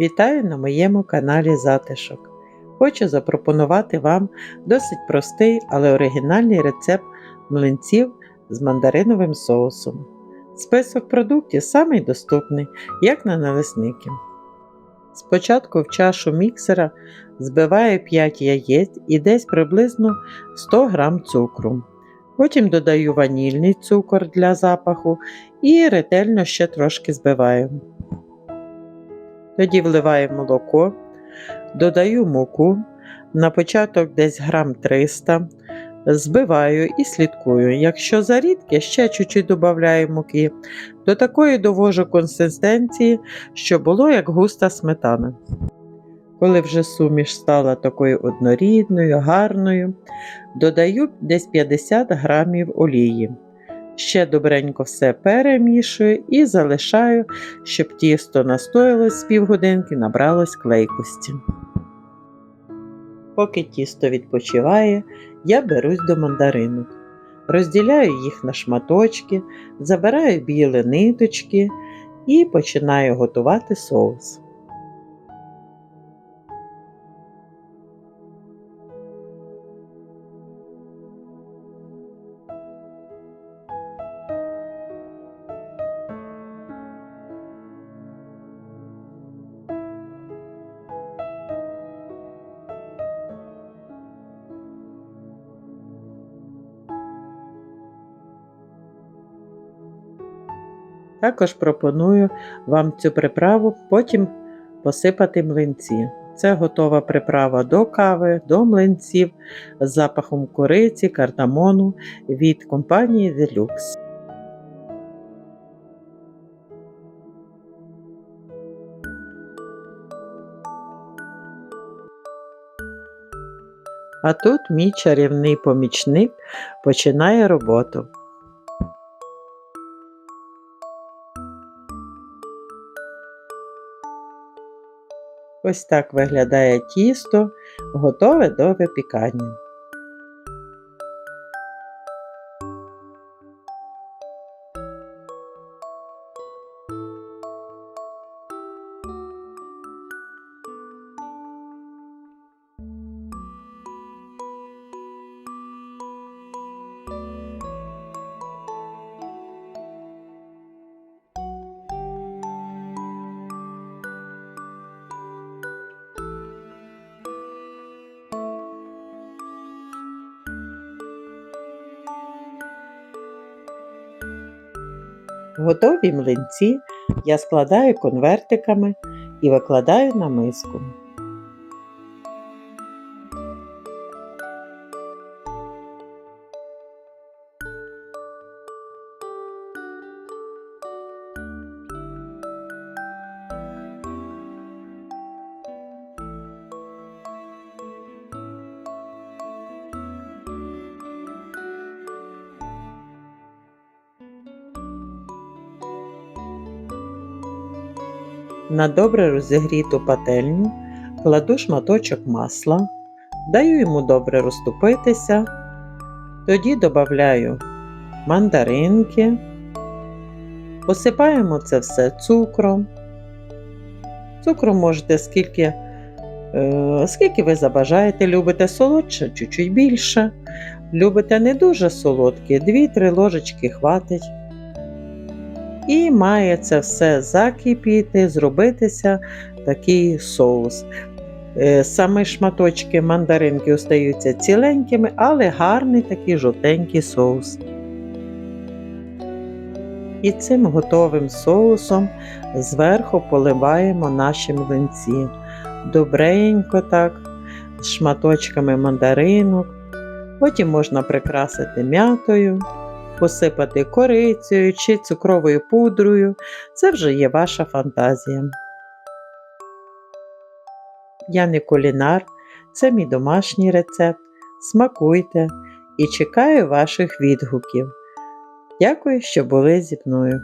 Вітаю на моєму каналі Затишок. Хочу запропонувати вам досить простий, але оригінальний рецепт млинців з мандариновим соусом. Список продуктів самий доступний, як на налисники. Спочатку в чашу міксера збиваю 5 яєць і десь приблизно 100 г цукру. Потім додаю ванільний цукор для запаху і ретельно ще трошки збиваю. Тоді вливаю молоко, додаю муку, на початок десь грам 300, збиваю і слідкую. Якщо зарідки, ще чуть-чуть додаю муки. До такої довожу консистенції, що було як густа сметана. Коли вже суміш стала такою однорідною, гарною, додаю десь 50 грамів олії. Ще добренько все перемішую і залишаю, щоб тісто настоялось з півгодинки, набралось клейкості. Поки тісто відпочиває, я берусь до мандаринок. Розділяю їх на шматочки, забираю білі ниточки і починаю готувати соус. Також пропоную вам цю приправу потім посипати млинці. Це готова приправа до кави, до млинців з запахом кориці, кардамону від компанії Deluxe. А тут мій чарівний помічник починає роботу. Ось так виглядає тісто, готове до випікання. Готові млинці я складаю конвертиками і викладаю на миску. На добре розігріту пательню кладу шматочок масла, даю йому добре розтопитися, тоді додаю мандаринки, посипаємо це все цукром. Цукру можете скільки, е, скільки ви забажаєте, любите солодше, чуть-чуть більше. Любите не дуже солодкі, 2-3 ложечки хватить. І має це все закипіти, зробитися такий соус. Е, Саме шматочки мандаринки остаються ціленькими, але гарний такий жовтенький соус. І цим готовим соусом зверху поливаємо наші млинці. Добренько так, з шматочками мандаринок. Потім можна прикрасити м'ятою посипати корицею чи цукровою пудрою. Це вже є ваша фантазія. Я не кулінар, це мій домашній рецепт. Смакуйте і чекаю ваших відгуків. Дякую, що були зі мною.